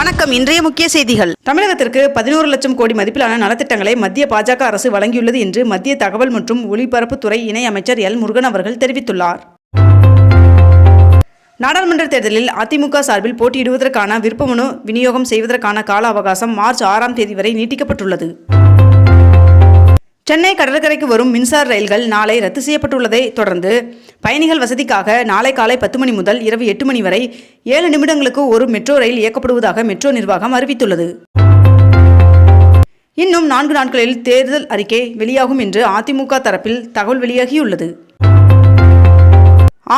வணக்கம். இன்றைய முக்கிய செய்திகள். தமிழகத்திற்கு பதினோரு லட்சம் கோடி மதிப்பிலான நலத்திட்டங்களை மத்திய பாஜக அரசு வழங்கியுள்ளது என்று மத்திய தகவல் மற்றும் ஒலிபரப்புத்துறை இணை அமைச்சர் எல் முருகன் அவர்கள் தெரிவித்துள்ளார். நாடாளுமன்ற தேர்தலில் அதிமுக சார்பில் போட்டியிடுவதற்கான விருப்பமனு விநியோகம் செய்வதற்கான கால அவகாசம் மார்ச் ஆறாம் தேதி வரை நீட்டிக்கப்பட்டுள்ளது. சென்னை கடற்கரைக்கு வரும் மின்சார ரயில்கள் நாளை ரத்து செய்யப்பட்டுள்ளதை தொடர்ந்து பயணிகள் வசதிக்காக நாளை காலை பத்து மணி முதல் இரவு எட்டு மணி வரை ஏழு நிமிடங்களுக்கு ஒரு மெட்ரோ ரயில் இயக்கப்படுவதாக மெட்ரோ நிர்வாகம் அறிவித்துள்ளது. இன்னும் நான்கு நாட்களில் தேர்தல் அறிக்கை வெளியாகும் என்று அதிமுக தரப்பில் தகவல் வெளியாகியுள்ளது.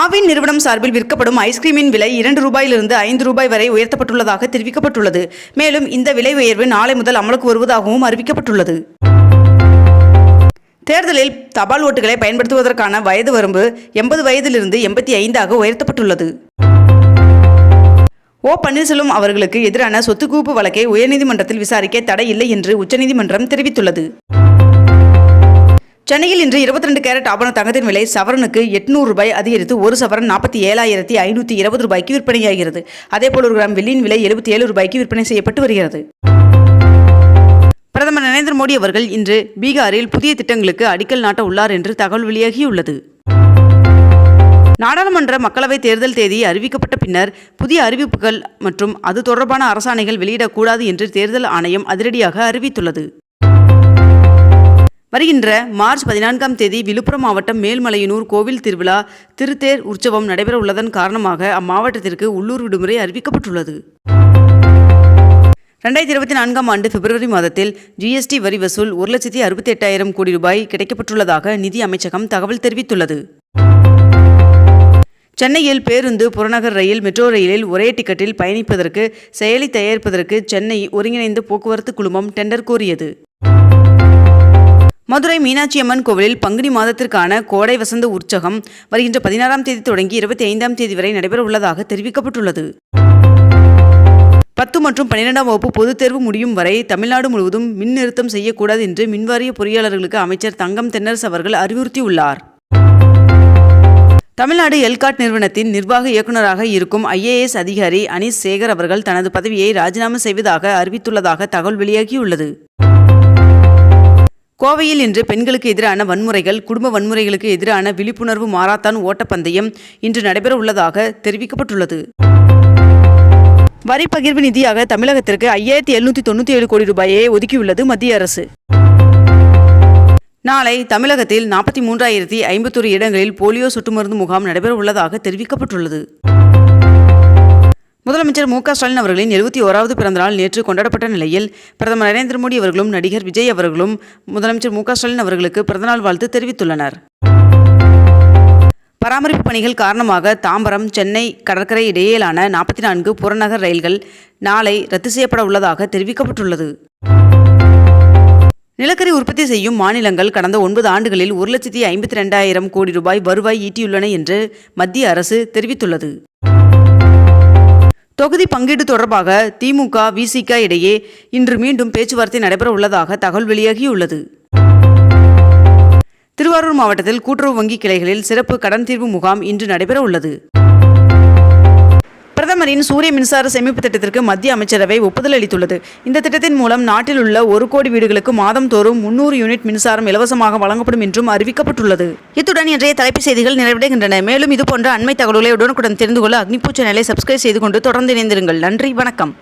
ஆவின் நிறுவனம் சார்பில் விற்கப்படும் ஐஸ்கிரீமின் விலை இரண்டு ரூபாயிலிருந்து ஐந்து ரூபாய் வரை உயர்த்தப்பட்டுள்ளதாக தெரிவிக்கப்பட்டுள்ளது. மேலும் இந்த விலை உயர்வு நாளை முதல் அமலுக்கு வருவதாகவும் அறிவிக்கப்பட்டுள்ளது. தேர்தலில் தபால் ஓட்டுகளை பயன்படுத்துவதற்கான வயது வரம்பு எண்பது வயதிலிருந்து எண்பத்தி ஐந்தாக உயர்த்தப்பட்டுள்ளது. ஓ. பன்னீர்செல்வம் அவர்களுக்கு எதிரான சொத்து வழக்கை உயர்நீதிமன்றத்தில் விசாரிக்க தடை இல்லை என்று உச்சநீதிமன்றம் தெரிவித்துள்ளது. சென்னையில் இன்று 22 கேரட் ஆபண தங்கத்தின் விலை சவரனுக்கு எட்நூறு ரூபாய் அதிகரித்து ஒரு சவரன் நாற்பத்தி ஏழாயிரத்தி ஐநூற்றி இருபது ரூபாய்க்கு விற்பனையாகிறது. அதேபோல் ஒரு கிராம் வெள்ளியின் விலை எழுபத்தி ஏழு ரூபாய்க்கு விற்பனை செய்யப்பட்டு வருகிறது. நரேந்திர மோடி அவர்கள் இன்று பீகாரில் புதிய திட்டங்களுக்கு அடிக்கல் நாட்ட உள்ளார் என்று தகவல் வெளியாகியுள்ளது. நாடாளுமன்ற மக்களவைத் தேர்தல் தேதி அறிவிக்கப்பட்ட பின்னர் புதிய அறிவிப்புகள் மற்றும் அது தொடர்பான அரசாணைகள் வெளியிடக்கூடாது என்று தேர்தல் ஆணையம் அதிரடியாக அறிவித்துள்ளது. வருகின்ற மார்ச் பதினான்காம் தேதி விழுப்புரம் மாவட்டம் மேல்மலையனூர் கோவில் திருவிழா திருத்தேர் உற்சவம் நடைபெற உள்ளதன் காரணமாக அம்மாவட்டத்திற்கு உள்ளூர் விடுமுறை அறிவிக்கப்பட்டுள்ளது. ரெண்டாயிரத்தி இருபத்தி நான்காம் ஆண்டு பிப்ரவரி மாதத்தில் ஜிஎஸ்டி வரி வசூல் ஒரு லட்சத்தி அறுபத்தி எட்டாயிரம் கோடி ரூபாய் கிடைக்கப்பட்டுள்ளதாக நிதி அமைச்சகம் தகவல் தெரிவித்துள்ளது. சென்னையில் பேருந்து புறநகர் ரயில் மெட்ரோ ரயிலில் ஒரே டிக்கெட்டில் பயணிப்பதற்கு செயலி தயாரிப்பதற்கு சென்னை ஒருங்கிணைந்த போக்குவரத்து குழுமம் டெண்டர் கோரியது. மதுரை மீனாட்சி அம்மன் கோவிலில் பங்குனி மாதத்திற்கான கோடை வசந்த உற்சகம் வருகின்ற பதினாறாம் தேதி தொடங்கி இருபத்தி ஐந்தாம் தேதி வரை நடைபெற உள்ளதாக தெரிவிக்கப்பட்டுள்ளது. பத்து மற்றும் பன்னிரெண்டாம் வகுப்பு பொதுத் தேர்வு முடியும் வரை தமிழ்நாடு முழுவதும் மின் நிறுத்தம் செய்யக்கூடாது என்று மின்வாரிய பொறியாளர்களுக்கு அமைச்சர் தங்கம் தென்னரசு அவர்கள் அறிவுறுத்தியுள்ளார். தமிழ்நாடு எல்காட் நிறுவனத்தின் நிர்வாக இயக்குநராக இருக்கும் ஐஏஎஸ் அதிகாரி அனீஸ் சேகர் அவர்கள் தனது பதவியை ராஜினாமா செய்வதாக அறிவித்துள்ளதாக தகவல் வெளியாகியுள்ளது. கோவையில் இன்று பெண்களுக்கு எதிரான வன்முறைகள் குடும்ப வன்முறைகளுக்கு எதிரான விழிப்புணர்வு மாராத்தான் ஓட்டப்பந்தயம் இன்று நடைபெற உள்ளதாக தெரிவிக்கப்பட்டுள்ளது. வரி பகிர்வு நிதியாக தமிழகத்திற்கு ஐயாயிரத்தி எழுநூற்றி தொண்ணூற்றி ஏழு கோடி ரூபாயை ஒதுக்கியுள்ளது மத்திய அரசு. நாளை தமிழகத்தில் நாற்பத்தி மூன்றாயிரத்தி ஐம்பத்தொரு இடங்களில் போலியோ சொட்டு மருந்து முகாம் நடைபெற உள்ளதாக தெரிவிக்கப்பட்டுள்ளது. முதலமைச்சர் மு க ஸ்டாலின் அவர்களின் எழுபத்தி ஓராவது பிறந்தநாள் நேற்று கொண்டாடப்பட்ட நிலையில் பிரதமர் நரேந்திர மோடி அவர்களும் நடிகர் விஜய் அவர்களும் முதலமைச்சர் மு க ஸ்டாலின் அவர்களுக்கு பிறந்தநாள் வாழ்த்து தெரிவித்துள்ளனர். பராமரிப்பு பணிகள் காரணமாக தாம்பரம் சென்னை கடற்கரை இடையேயான நாற்பத்தி நான்கு புறநகர் ரயில்கள் நாளை ரத்து செய்யப்பட உள்ளதாக தெரிவிக்கப்பட்டுள்ளது. நிலக்கரி உற்பத்தி செய்யும் மாநிலங்கள் கடந்த ஒன்பது ஆண்டுகளில் ஒரு லட்சத்தி ஐம்பத்தி ரெண்டாயிரம் கோடி ரூபாய் வருவாய் ஈட்டியுள்ளன என்று மத்திய அரசு தெரிவித்துள்ளது. தொகுதி பங்கீடு தொடர்பாக திமுக விசிக இடையே இன்று மீண்டும் பேச்சுவார்த்தை நடைபெற உள்ளதாக தகவல் வெளியாகியுள்ளது. திருவாரூர் மாவட்டத்தில் கூட்டுறவு வங்கி கிளைகளில் சிறப்பு கடன் தீர்வு முகாம் இன்று நடைபெற உள்ளது. பிரதமரின் சூரிய மின்சார சேமிப்பு திட்டத்திற்கு மத்திய அமைச்சரவை ஒப்புதல் அளித்துள்ளது. இந்த திட்டத்தின் மூலம் நாட்டில் உள்ள ஒரு கோடி வீடுகளுக்கு மாதம் தோறும் முன்னூறு யூனிட் மின்சாரம் இலவசமாக வழங்கப்படும் என்றும் அறிவிக்கப்பட்டுள்ளது. இத்துடன் இன்றைய தலைப்பு செய்திகள் நிறைவடைகின்றன. மேலும் இதுபோன்ற அண்மை தகவல்களை உடனுக்குடன் தெரிந்து கொள்ள அக்னிபூ சேனலை சப்ஸ்கிரைப் செய்து கொண்டு தொடர்ந்து இணைந்திருங்கள். நன்றி வணக்கம்.